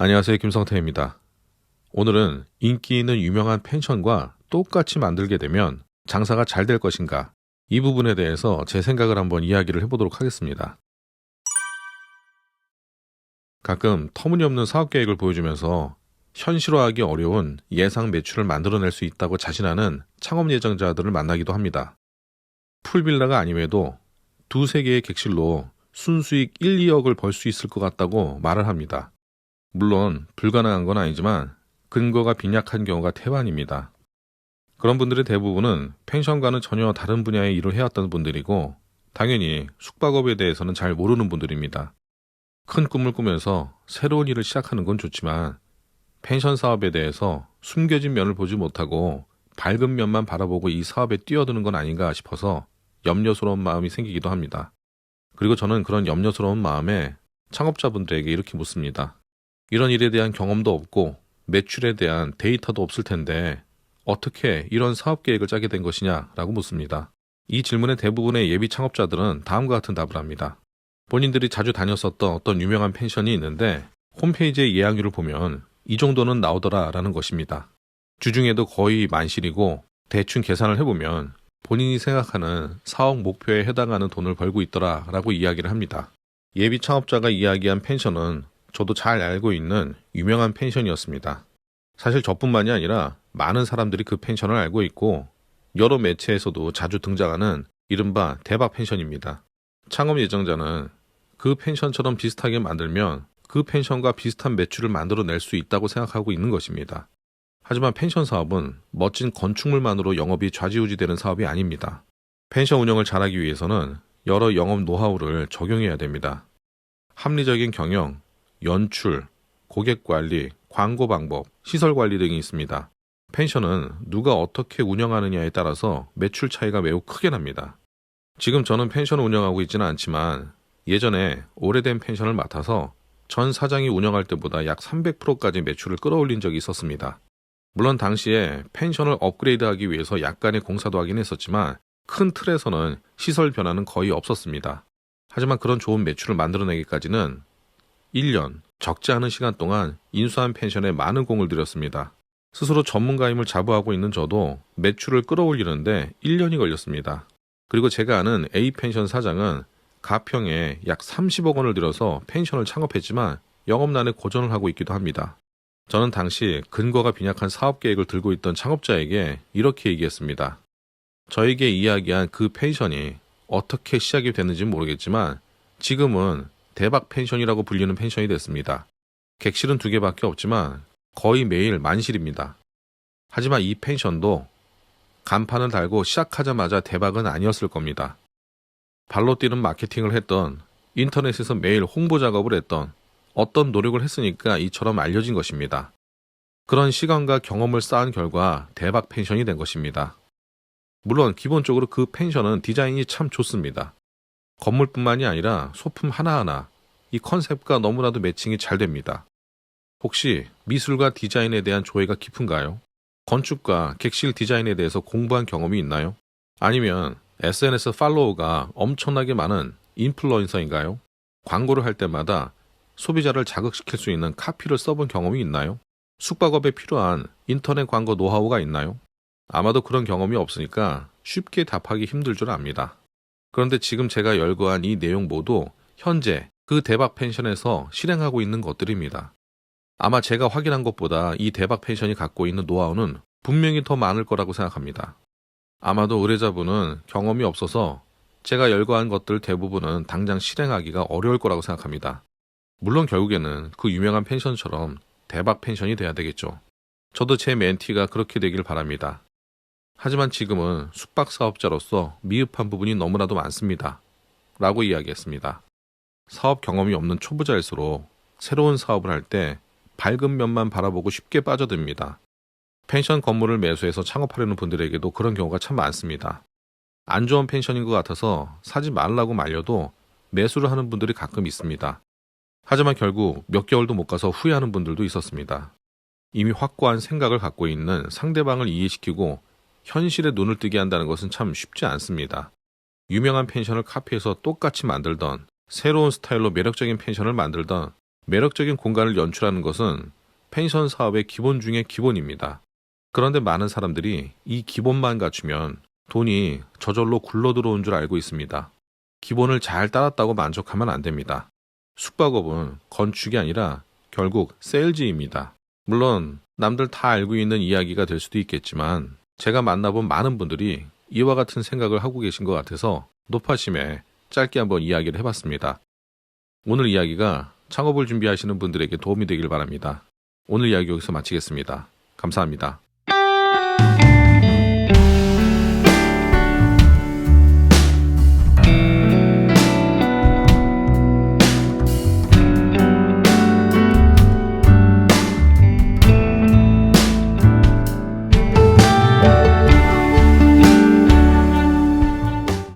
안녕하세요. 김성태입니다. 오늘은 인기 있는 유명한 펜션과 똑같이 만들게 되면 장사가 잘 될 것인가? 이 부분에 대해서 제 생각을 한번 이야기를 해보도록 하겠습니다. 가끔 터무니없는 사업 계획을 보여주면서 현실화하기 어려운 예상 매출을 만들어낼 수 있다고 자신하는 창업 예정자들을 만나기도 합니다. 풀빌라가 아님에도 두세 개의 객실로 순수익 1, 2억을 벌 수 있을 것 같다고 말을 합니다. 물론 불가능한 건 아니지만 근거가 빈약한 경우가 태반입니다. 그런 분들의 대부분은 펜션과는 전혀 다른 분야의 일을 해왔던 분들이고 당연히 숙박업에 대해서는 잘 모르는 분들입니다. 큰 꿈을 꾸면서 새로운 일을 시작하는 건 좋지만 펜션 사업에 대해서 숨겨진 면을 보지 못하고 밝은 면만 바라보고 이 사업에 뛰어드는 건 아닌가 싶어서 염려스러운 마음이 생기기도 합니다. 그리고 저는 그런 염려스러운 마음에 창업자분들에게 이렇게 묻습니다. 이런 일에 대한 경험도 없고 매출에 대한 데이터도 없을 텐데 어떻게 이런 사업 계획을 짜게 된 것이냐라고 묻습니다. 이 질문의 대부분의 예비 창업자들은 다음과 같은 답을 합니다. 본인들이 자주 다녔었던 어떤 유명한 펜션이 있는데 홈페이지의 예약률을 보면 이 정도는 나오더라라는 것입니다. 주중에도 거의 만실이고 대충 계산을 해보면 본인이 생각하는 사업 목표에 해당하는 돈을 벌고 있더라라고 이야기를 합니다. 예비 창업자가 이야기한 펜션은 저도 잘 알고 있는 유명한 펜션이었습니다. 사실 저뿐만이 아니라 많은 사람들이 그 펜션을 알고 있고 여러 매체에서도 자주 등장하는 이른바 대박 펜션입니다. 창업 예정자는 그 펜션처럼 비슷하게 만들면 그 펜션과 비슷한 매출을 만들어낼 수 있다고 생각하고 있는 것입니다. 하지만 펜션 사업은 멋진 건축물만으로 영업이 좌지우지되는 사업이 아닙니다. 펜션 운영을 잘하기 위해서는 여러 영업 노하우를 적용해야 됩니다. 합리적인 경영, 연출, 고객 관리, 광고 방법, 시설 관리 등이 있습니다. 펜션은 누가 어떻게 운영하느냐에 따라서 매출 차이가 매우 크게 납니다. 지금 저는 펜션을 운영하고 있지는 않지만 예전에 오래된 펜션을 맡아서 전 사장이 운영할 때보다 약 300%까지 매출을 끌어올린 적이 있었습니다. 물론 당시에 펜션을 업그레이드하기 위해서 약간의 공사도 하긴 했었지만 큰 틀에서는 시설 변화는 거의 없었습니다. 하지만 그런 좋은 매출을 만들어내기까지는 1년, 적지 않은 시간 동안 인수한 펜션에 많은 공을 들였습니다. 스스로 전문가임을 자부하고 있는 저도 매출을 끌어올리는데 1년이 걸렸습니다. 그리고 제가 아는 A 펜션 사장은 가평에 약 30억 원을 들여서 펜션을 창업했지만 영업난에 고전을 하고 있기도 합니다. 저는 당시 근거가 빈약한 사업 계획을 들고 있던 창업자에게 이렇게 얘기했습니다. 저에게 이야기한 그 펜션이 어떻게 시작이 됐는지는 모르겠지만 지금은 대박 펜션이라고 불리는 펜션이 됐습니다. 객실은 두 개밖에 없지만 거의 매일 만실입니다. 하지만 이 펜션도 간판을 달고 시작하자마자 대박은 아니었을 겁니다. 발로 뛰는 마케팅을 했던 인터넷에서 매일 홍보 작업을 했던 어떤 노력을 했으니까 이처럼 알려진 것입니다. 그런 시간과 경험을 쌓은 결과 대박 펜션이 된 것입니다. 물론 기본적으로 그 펜션은 디자인이 참 좋습니다. 건물뿐만이 아니라 소품 하나하나 이 컨셉과 너무나도 매칭이 잘 됩니다. 혹시 미술과 디자인에 대한 조예가 깊은가요? 건축과 객실 디자인에 대해서 공부한 경험이 있나요? 아니면 SNS 팔로워가 엄청나게 많은 인플루언서인가요? 광고를 할 때마다 소비자를 자극시킬 수 있는 카피를 써본 경험이 있나요? 숙박업에 필요한 인터넷 광고 노하우가 있나요? 아마도 그런 경험이 없으니까 쉽게 답하기 힘들 줄 압니다. 그런데 지금 제가 열거한 이 내용 모두 현재 그 대박 펜션에서 실행하고 있는 것들입니다. 아마 제가 확인한 것보다 이 대박 펜션이 갖고 있는 노하우는 분명히 더 많을 거라고 생각합니다. 아마도 의뢰자분은 경험이 없어서 제가 열거한 것들 대부분은 당장 실행하기가 어려울 거라고 생각합니다. 물론 결국에는 그 유명한 펜션처럼 대박 펜션이 돼야 되겠죠. 저도 제 멘티가 그렇게 되길 바랍니다. 하지만 지금은 숙박 사업자로서 미흡한 부분이 너무나도 많습니다. 라고 이야기했습니다. 사업 경험이 없는 초보자일수록 새로운 사업을 할 때 밝은 면만 바라보고 쉽게 빠져듭니다. 펜션 건물을 매수해서 창업하려는 분들에게도 그런 경우가 참 많습니다. 안 좋은 펜션인 것 같아서 사지 말라고 말려도 매수를 하는 분들이 가끔 있습니다. 하지만 결국 몇 개월도 못 가서 후회하는 분들도 있었습니다. 이미 확고한 생각을 갖고 있는 상대방을 이해시키고 현실에 눈을 뜨게 한다는 것은 참 쉽지 않습니다. 유명한 펜션을 카피해서 똑같이 만들던 새로운 스타일로 매력적인 펜션을 만들던 매력적인 공간을 연출하는 것은 펜션 사업의 기본 중의 기본입니다. 그런데 많은 사람들이 이 기본만 갖추면 돈이 저절로 굴러 들어온 줄 알고 있습니다. 기본을 잘 따랐다고 만족하면 안 됩니다. 숙박업은 건축이 아니라 결국 세일즈입니다. 물론 남들 다 알고 있는 이야기가 될 수도 있겠지만 제가 만나본 많은 분들이 이와 같은 생각을 하고 계신 것 같아서 높아심에 짧게 한번 이야기를 해봤습니다. 오늘 이야기가 창업을 준비하시는 분들에게 도움이 되길 바랍니다. 오늘 이야기 여기서 마치겠습니다. 감사합니다.